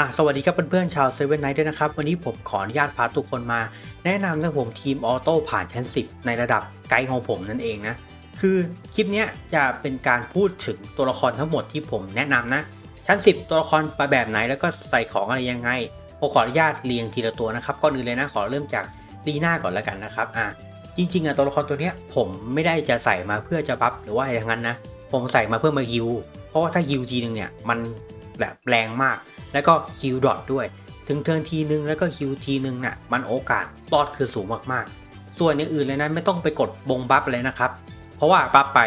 อะสวัสดีครับเพื่อนๆชาวเซเว่นไนท์ด้วยนะครับ วันนี้ผมขออนุญาตพาทุกคนมา แนะนำนะผมทีมออโต้ผ่านชั้น 10 ในระดับไกด์ของผมนั่นเองนะ คือคลิปนี้จะเป็นการพูดถึงตัวละครทั้งหมดที่ผมแนะนำนะ ชั้น 10 ตัวละครไปแบบไหนแล้วก็ใส่ของอะไรยังไงผมขออนุญาตเรียงทีละตัวนะครับก่อนอื่นเลยนะขอเริ่มจากลีน่าก่อนแล้วกันนะครับอะจริงๆอะตัวละครตัวเนี้ยผมไม่ได้จะใส่มาเพื่อจะบัฟหรือว่าอะไรทั้งนั้นนะผมใส่มาเพื่อมาฮิวเพราะว่าถ้าฮิวทีนึงเนี่ยมัน แบบแรงมาก แล้วก็ฮิวดอทด้วย ถึงเทินทีนึงแล้วก็ฮิวทีนึงน่ะมันโอกาสรอดคือสูงมากๆ ส่วนอย่างอื่นเลยนะไม่ต้องไปกดบงบัฟเลยนะครับ เพราะว่าบัฟไป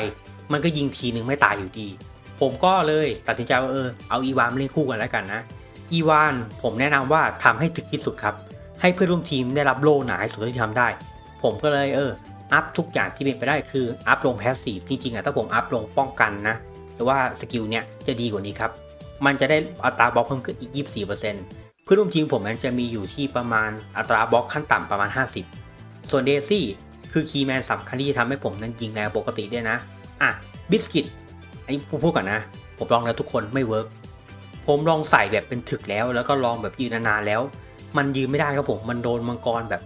มันก็ยิงทีนึงไม่ตายอยู่ดี ผมก็เลยตัดสินใจว่าเออเอาอีวานเล่นคู่กันแล้วกันนะ อีวานผมแนะนำว่าทำให้ถึกที่สุดครับ ให้เพื่อนร่วมทีมได้รับโล่หนาที่สุดที่ทำได้ ผมก็เลยเอออัพทุกอย่างที่เป็นไปได้คืออัพลงแพสซีฟจริงๆอะถ้าผมอัพลงป้องกันนะ หรือว่าสกิลเนี่ยจะดีกว่านี้ครับ มันจะได้อัตราบล็อกเพิ่มขึ้นอีก 24%เพื่อนร่วมทีมผมนั้นจะมีอยู่ที่ประมาณอัตราบล็อกขั้นต่ำประมาณ 50 ส่วนเดซี่คือคีย์แมนสำคัญที่จะทำให้ผมนั้นยิงแรงปกติด้วยนะ อะบิสกิตอันนี้พูดก่อนนะ ผมลองแล้วทุกคนไม่เวิร์กผมลองใส่แบบเป็นถึกแล้ว แล้วก็ลองแบบยืนนานๆแล้ว มันยืนไม่ได้ครับผม มันโดนมังกรแบบ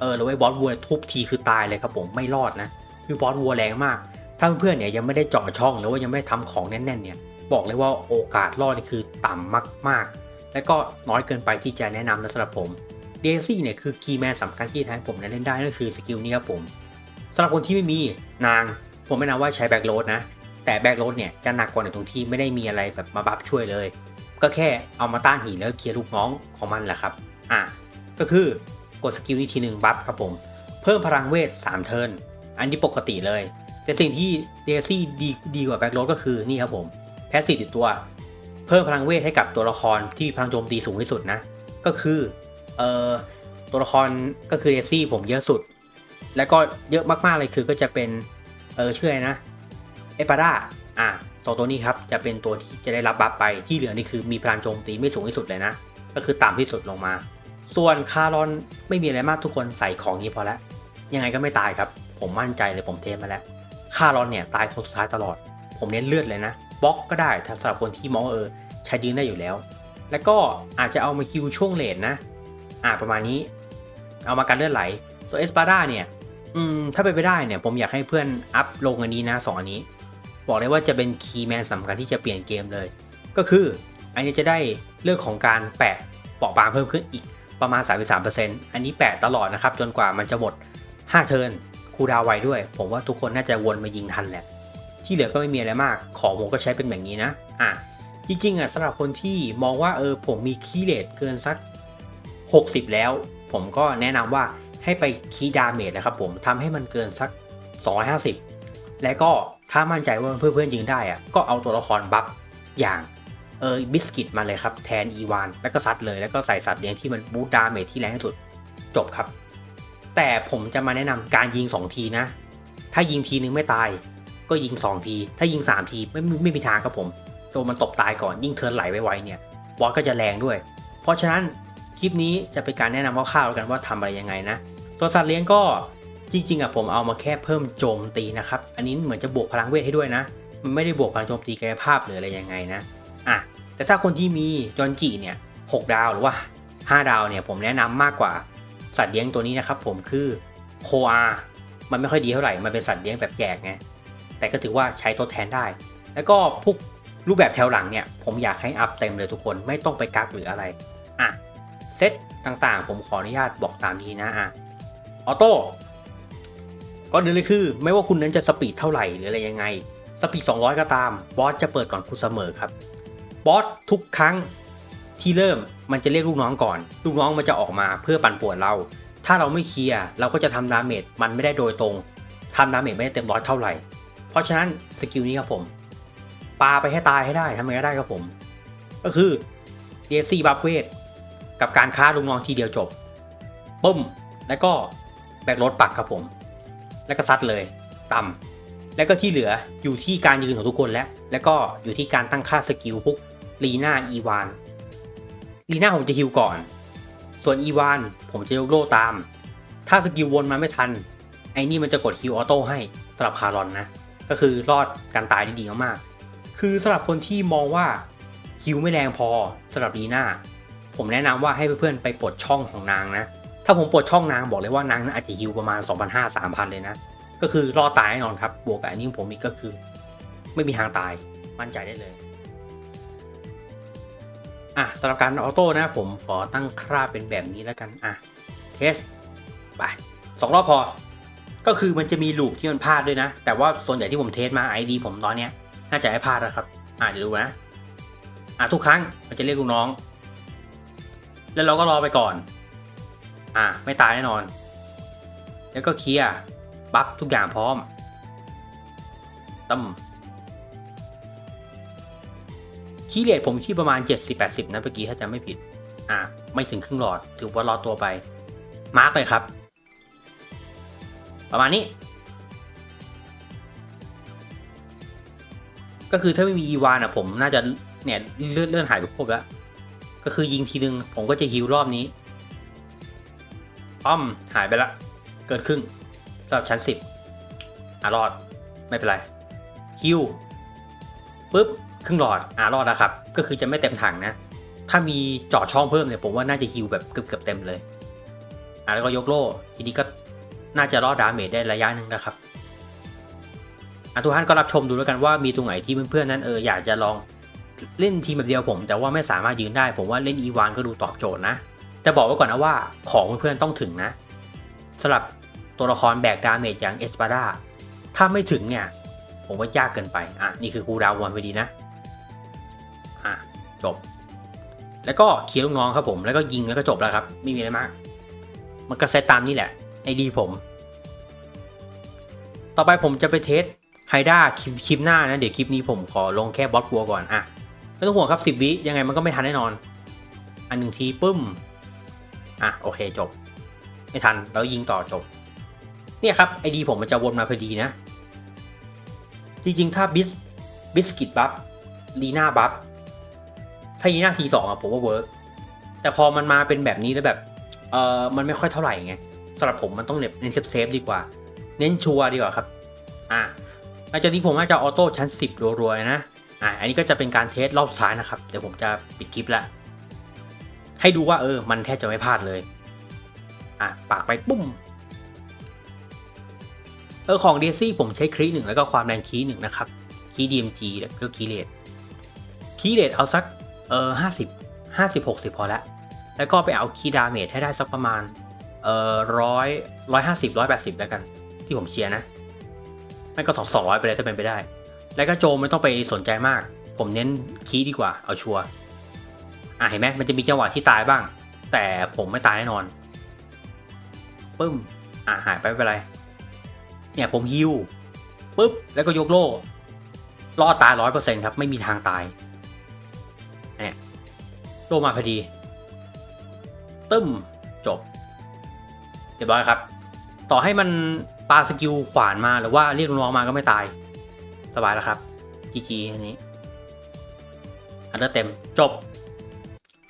เออแล้วไอ้บอสวัวทุบทีคือตายเลยครับผมไม่รอดนะ คือบอสวัวแรงมาก ถ้าเพื่อนเนี่ยยังไม่ได้เจาะช่องหรือว่ายังไม่ทำของแน่นๆเนี่ย บอกเลยว่าโอกาสรอดนี่คือต่ำมากๆ และก็น้อยเกินไปที่จะแนะนำนะสำหรับผมเดซี่เนี่ยคือคีย์แมนสำคัญที่แทนผมนั้นเล่นได้นั่นคือสกิลนี้ครับผมสำหรับคนที่ไม่มีนาง ผมไม่นำว่าใช้แบ็กโรดนะ แต่แบ็กโรดเนี่ยจะหนักกว่าในตรงที่ไม่ได้มีอะไรแบบมาบัฟช่วยเลย ก็แค่เอามาต้านหินแล้วเคลียร์ลูกน้องของมันแหละครับอะก็คือกดสกิลนี้ทีหนึ่งบัฟครับผม เพิ่มพลังเวท 3 เทิร์นอันนี้ปกติเลย แต่สิ่งที่เดซี่ดีดีกว่าแบ็กโรดก็คือนี่ครับผม สซีฟติดตัว เพิ่มพลังเวทให้กับตัวละครที่มีพลังโจมตีสูงที่สุดนะ ก็คือเอ่อตัวละครก็คือเดซี่ผมเยอะสุด แล้วก็เยอะมากๆเลยคือก็จะเป็นเออชื่ออะไรนะเอปาร่าอะตัวตัวนี้ครับจะเป็นตัวที่จะได้รับบัฟไปที่เหลือนี่คือมีพลังโจมตีไม่สูงที่สุดเลยนะ ก็คือต่ำที่สุดลงมา ส่วนคารอนไม่มีอะไรมากทุกคนใส่ของนี้พอแล้วยังไงก็ไม่ตายครับ ผมมั่นใจเลยผมเทสมาแล้วคารอนเนี่ยตายคนสุดท้ายตลอด ผมเน้นเลือดเลยนะ บล็อกก็ได้สำหรับคนที่มองเออใช้ยืนได้อยู่แล้ว แล้วก็อาจจะเอามาคิวช่วงเลนนะอ่าประมาณนี้ เอามากันเลือดไหลส่วนเอสปาร่าเนี่ยอืมถ้าไปไปได้เนี่ยผมอยากให้เพื่อนอัพลงอันนี้นะสองอันนี้ บอกเลยว่าจะเป็นคีย์แมนสำคัญที่จะเปลี่ยนเกมเลย ก็คืออันนี้จะได้เรื่องของการแปะเปาะบางเพิ่มขึ้นอีกประมาณ 33%อันนี้แปะตลอดนะครับ จนกว่ามันจะหมด 5 เทิร์นคูดาวไวด้วย ผมว่าทุกคนน่าจะวนมายิงทันแหละ ที่เหลือก็ไม่มีอะไรมาก ของผมก็ใช้เป็นแบบนี้นะ อะ จริงๆอะสำหรับคนที่มองว่าเออผมมีคีย์เลทเกินสัก 60 แล้ว ผมก็แนะนำว่าให้ไปคีย์ดาเมจนะครับผมทำให้มันเกินสัก 250 และก็ถ้ามั่นใจว่าเพื่อนๆยิงได้อะก็เอาตัวละครบัฟอย่างเออบิสกิตมาเลยครับ แทนอีวานแล้วก็ซัดเลยแล้วก็ใส่สัตว์เลี้ยงที่มันบูตดาเมจที่แรงที่สุดจบครับ แต่ผมจะมาแนะนำการยิง 2 ทีนะ ถ้ายิงทีนึงไม่ตาย ก็ยิง 2 ที ถ้ายิง 3 ทีไม่ไม่ไม่มีทางครับผมโดนมันตบตายก่อนยิ่งเทิร์นไหลไวๆเนี่ยบอสก็จะแรงด้วย เพราะฉะนั้นคลิปนี้จะเป็นการแนะนำคร่าวๆกันว่าทำอะไรยังไงนะ ตัวสัตว์เลี้ยงก็จริงๆอะผมเอามาแค่เพิ่มโจมตีนะครับ อันนี้เหมือนจะบวกพลังเวทให้ด้วยนะ มันไม่ได้บวกพลังโจมตีกายภาพหรืออะไรยังไงนะอะแต่ถ้าคนที่มีจอนจิเนี่ย6ดาวหรือว่า 5 ดาวเนี่ยผมแนะนำมากกว่าสัตว์เลี้ยงตัวนี้นะครับผมคือโคอา มันไม่ค่อยดีเท่าไหร่ มันเป็นสัตว์เลี้ยงแบบแจกไง แต่ก็ถือว่าใช้ทดแทนได้ แล้วก็พวกรูปแบบแถวหลังเนี่ย ผมอยากให้อัพเต็มเลยทุกคนไม่ต้องไปกักหรืออะไร อะ เซตต่างๆ ผมขออนุญาตบอกตามนี้นะอะออโต้ก่อนอื่นเลยคือ ไม่ว่าคุณนั้นจะสปีดเท่าไหร่หรืออะไรยังไง สปีด 200 ก็ตาม บอสจะเปิดก่อนคุณเสมอครับ บอสทุกครั้งที่เริ่มมันจะเรียกลูกน้องก่อน ลูกน้องมันจะออกมาเพื่อปั่นป่วนเรา ถ้าเราไม่เคลียร์เราก็จะทำดาเมจมันไม่ได้โดยตรงทำดาเมจไม่ได้เต็มร้อยเท่าไหร่ เพราะฉะนั้นสกิลนี้ครับผมปาไปให้ตายให้ได้ทำไงก็ได้ครับผม ก็คือเดซี่บัฟเวทกับการฆ่าลูกน้องทีเดียวจบปุ้ม แล้วก็แบกรถปักครับผม แล้วก็ซัดเลยต่ำแล้วก็ที่เหลืออยู่ที่การยืนของทุกคนแล้ว แล้วก็อยู่ที่การตั้งค่าสกิลพวกลีน่าอีวานลีน่าผมจะฮิวก่อน ส่วนอีวานผมจะยกโล่ตาม ถ้าสกิลวนมาไม่ทัน ไอ้นี่มันจะกดฮิวออโต้ให้สำหรับคารอนนะ ก็คือรอดการตายได้ดีมากๆคือสำหรับคนที่มองว่าฮิวไม่แรงพอสำหรับลีน่าผมแนะนำว่าให้เพื่อนๆไปปลดช่องของนางนะ ถ้าผมปลดช่องนางบอกเลยว่านางอาจจะฮิวประมาณ 2,500 3,000 เลยนะ ก็คือรอดตายแน่นอนครับ บวกกับอันนี้ผมอีกก็คือ ไม่มีทางตายมั่นใจได้เลย อะสำหรับการออโต้นะผมขอตั้งค่าเป็นแบบนี้แล้วกัน อะ เทส ไปสองรอบพอ ก็คือมันจะมีลูปที่มันพลาดด้วยนะ แต่ว่าส่วนใหญ่ที่ผมเทสมา ID ผมตอนเนี้ยน่าจะให้พลาดนะครับอะเดี๋ยวดูนะอะทุกครั้งมันจะเรียกลูกน้อง แล้วเราก็รอไปก่อน อะไม่ตายแน่นอน แล้วก็เคลียร์บัฟทุกอย่างพร้อมตั้มคีเลทผมที่ประมาณ 70-80 นะเมื่อกี้ถ้าจำไม่ผิด อะไม่ถึงครึ่งหลอด ถือว่ารอตัวไป มาร์กเลยครับ ประมาณนี้ ก็คือถ้าไม่มีอีวานอะผมน่าจะเนี่ยเลื่อนเลื่อนหายไปครบแล้ว ก็คือยิงทีนึง ผมก็จะฮิวรอบนี้ อ้อมหายไปละ เกินครึ่งสำหรับชั้นสิบอะรอด ไม่เป็นไรฮิวปุ๊บครึ่งหลอดอะรอดแล้วครับ ก็คือจะไม่เต็มถังนะ ถ้ามีเจาะช่องเพิ่มเนี่ยผมว่าน่าจะฮิวแบบเกือบเกือบเต็มเลยอะแล้วก็ยกโล่ทีนี้ก็ น่าจะรอดดาเมจได้ระยะหนึ่งนะครับอะทุกท่านก็รับชมดูแล้วกันว่ามีตรงไหนที่เพื่อนๆนั้นเอออยากจะลองเล่นทีมแบบเดียวผม แต่ว่าไม่สามารถยืนได้ผมว่าเล่นอีวานก็ดูตอบโจทย์นะ แต่บอกไว้ก่อนนะว่าของเพื่อนๆต้องถึงนะสำหรับตัวละครแบกดาเมจอย่างเอสปาดาถ้าไม่ถึงเนี่ยผมว่ายากเกินไป อะ นี่คือครูดาววันไปดีนะ อะ จบ แล้วก็เคียลูกน้องครับผม แล้วก็ยิงแล้วก็จบแล้วครับ ไม่มีอะไรมาก มันก็เซตตามนี่แหละ ไอดีผม ต่อไปผมจะไปเทสไฮด้าคลิปหน้านะ เดี๋ยวคลิปนี้ผมขอลงแค่บอสวัวก่อนอะไม่ต้องห่วงครับ 10 วิ ยังไงมันก็ไม่ทันแน่นอน อันหนึ่งทีปึ้ม อะ โอเคจบ ไม่ทัน แล้วยิงต่อจบ เนี่ยครับไอดีผมมันจะวนมาพอดีนะ จริงๆ ถ้าบิสบิสกิตบัฟลีน่าบัฟถ้าลีน่าทีสองอะผมว่าเวิร์กแต่พอมันมาเป็นแบบนี้แล้วแบบ เออมันไม่ค่อยเท่าไหร่ไงำหรับผมมันต้องเน้นเซฟเซฟดีกว่า เน้นชัวร์ดีกว่าครับ อะหลังจากนี้ผมจะออโต้ชั้น 10 รัวๆนะ อะอันนี้ก็จะเป็นการเทสรอบสุดท้ายนะครับ เดี๋ยวผมจะปิดคลิปละ ให้ดูว่าเออ มันแทบจะไม่พลาดเลย อะ ปากไปปุ้ม เออของเดซี่ผมใช้ครีหนึ่งแล้วก็ความแรงคีหนึ่งนะครับ คี DMG แล้วก็คีเลดคีเลดเอาสักเออห้าสิบห้าสิบหกสิบพอละแล้วก็ไปเอาคีดาเมจให้ได้สักประมาณ เออร้อยร้อยห้าสิบร้อยแปดสิบแล้วกัน ที่ผมเชียร์นะไม่ก็สองสองร้อยไปเลยถ้าเป็นไปได้ แล้วก็โจมไม่ต้องไปสนใจมาก ผมเน้นคีดีกว่าเอาชัวร์อะเห็นไหมมันจะมีจังหวะที่ตายบ้าง แต่ผมไม่ตายแน่นอนปึ้มอะหายไปไม่เป็นไรเนี่ยผมฮิวปุ๊บแล้วก็ยกโล่รอดตายร้อยเปอร์เซ็นครับ ไม่มีทางตายเนี่ยโล่มาพอดี ตึ้ม เรียบร้อยครับ ต่อให้มันปาสกิลขวานมาหรือว่าเรียกน้องมาก็ไม่ตาย สบายแล้วครับจีจีอันนี้ อันเดอร์เต็มจบ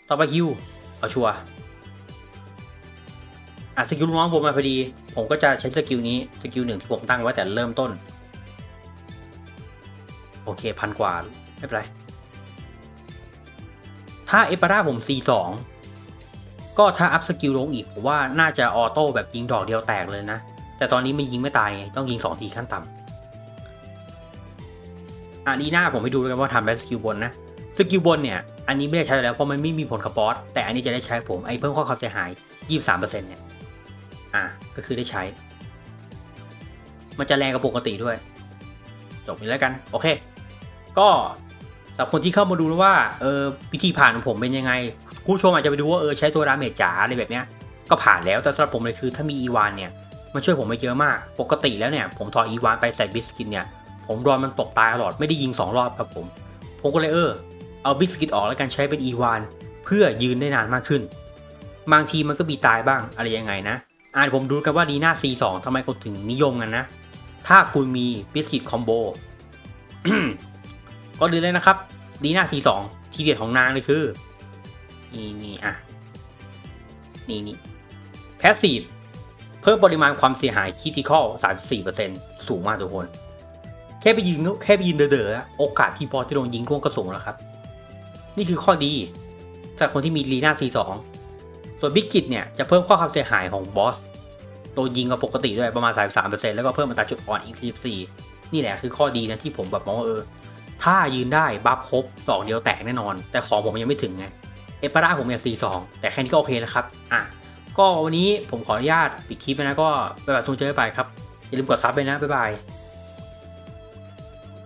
ต่อไปฮิวเอาชัวร์อะสกิลน้องผมมาพอดี ผมก็จะใช้สกิลนี้สกิลหนึ่งที่ผมตั้งไว้แต่เริ่มต้น โอเคพันกว่าไม่เป็นไร ถ้าเอปาร่าผม C2 ก็ถ้าอัพสกิลลงอีกผมว่าน่าจะออโต้แบบยิงดอกเดียวแตกเลยนะ แต่ตอนนี้มันยิงไม่ตายไงต้องยิง 2 ทีขั้นต่ำอะดีหน้าผมไปดูกันว่าทำแบบสกิลบนนะสกิลบนเนี่ยอันนี้ไม่ได้ใช้แล้วเพราะมันไม่มีผลกับบอสแต่อันนี้จะได้ใช้ผมไอ้เพิ่มข้อความเสียหาย 23%เนี่ยอะก็คือได้ใช้ มันจะแรงกว่าปกติด้วย จบนี้แล้วกัน โอเค ก็สำหรับคนที่เข้ามาดูนะว่าเออวิธีผ่านของผมเป็นยังไง ผู้ชมอาจจะไปดูว่าเออใช้ตัวดาเมจจ๋าอะไรแบบเนี้ยก็ผ่านแล้วแต่สำหรับผมเลยคือถ้ามีอีวานเนี่ยมันช่วยผมไปเยอะมาก ปกติแล้วเนี่ยผมถอดอีวานไปใส่บิสกินเนี่ยผมรอนมันตกตายตลอดไม่ได้ยิง 2 รอบครับผม ผมก็เลยเออเอาบิสกินออกแล้วกันใช้เป็นอีวานเพื่อยืนได้นานมากขึ้น บางทีมันก็มีตายบ้างอะไรยังไงนะอ่านผมดูกันว่าดีน่า C2 ทำไมคนถึงนิยมกันนะ ถ้าคุณมีบิสกิตคอมโบก็ดูเลยนะครับดีน่า C2 ทีเด็ดของนางเลยคือ นี่นี่อะ นี่นี่แพสซีฟเพิ่มปริมาณความเสียหายคิติคอล34%สูงมากทุกคน แค่ไปยืนแค่ไปยืนเด๋อๆโอกาสที่บอสจะโดนยิงร่วงก็สูงแล้วครับ นี่คือข้อดีสำหรับคนที่มีลีน่า C2 ส่วนบิ๊กกิตเนี่ยจะเพิ่มข้อความเสียหายของบอสโดนยิงกว่าปกติด้วยประมาณ 33%แล้วก็เพิ่มอัตราจุดอ่อนอีก 44 นี่แหละคือข้อดีนะที่ผมแบบมองว่าเออ ถ้ายืนได้บัฟครบดอกเดียวแตกแน่นอน แต่ของผมยังไม่ถึงไง เอปาร่าผมเนี่ย C2 แต่แค่นี้ก็โอเคแล้วครับ อะ ก็วันนี้ผมขออนุญาตปิดคลิปไปนะก็ไปแบบทุนเจอไปครับ อย่าลืมกดซับไปนะ บ๊ายบาย